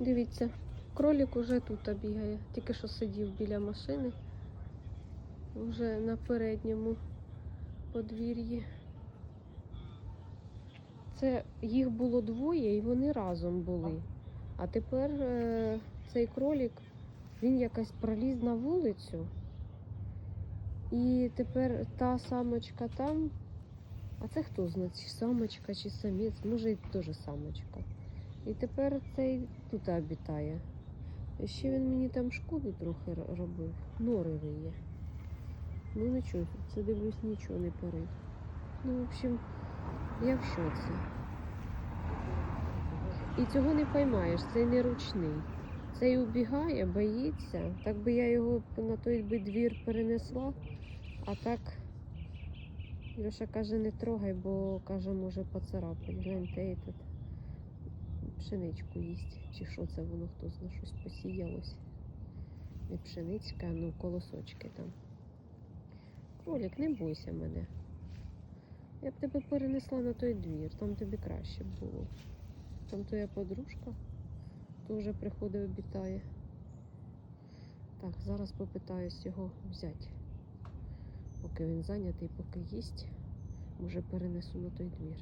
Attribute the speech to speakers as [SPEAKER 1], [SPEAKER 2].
[SPEAKER 1] Дивіться, кролик уже тут бігає. Тільки що сидів біля машини. Вже на передньому подвір'ї. Це їх було двоє і вони разом були. А тепер е, цей кролик, він якось проліз на вулицю. І тепер та самочка там. А це хто знає, чи самочка, чи самець, може і теж самочка. І тепер цей тут обітає. Ще він мені там шкоду трохи робив. Нори риє. Ну нічого, це дивлюсь, нічого не порив. Ну, в общем, я в шоці. І цього не поймаєш, цей не ручний. Цей убігає, боїться. Так би я його на той би двір перенесла, а так Льоша каже, не трогай, бо каже, може поцарапати. Гляньте, і тут пшеничку їсть. Чи що це воно, хто знає, щось посіялось. Не пшеничка, ну колосочки там. Кролік, не бойся мене. Я б тебе перенесла на той двір, там тобі краще б було. Там твоя подружка теж приходить, обітає. Так, зараз попитаюсь його взяти. Поки він зайнятий, поки їсть, може перенесу на той двір.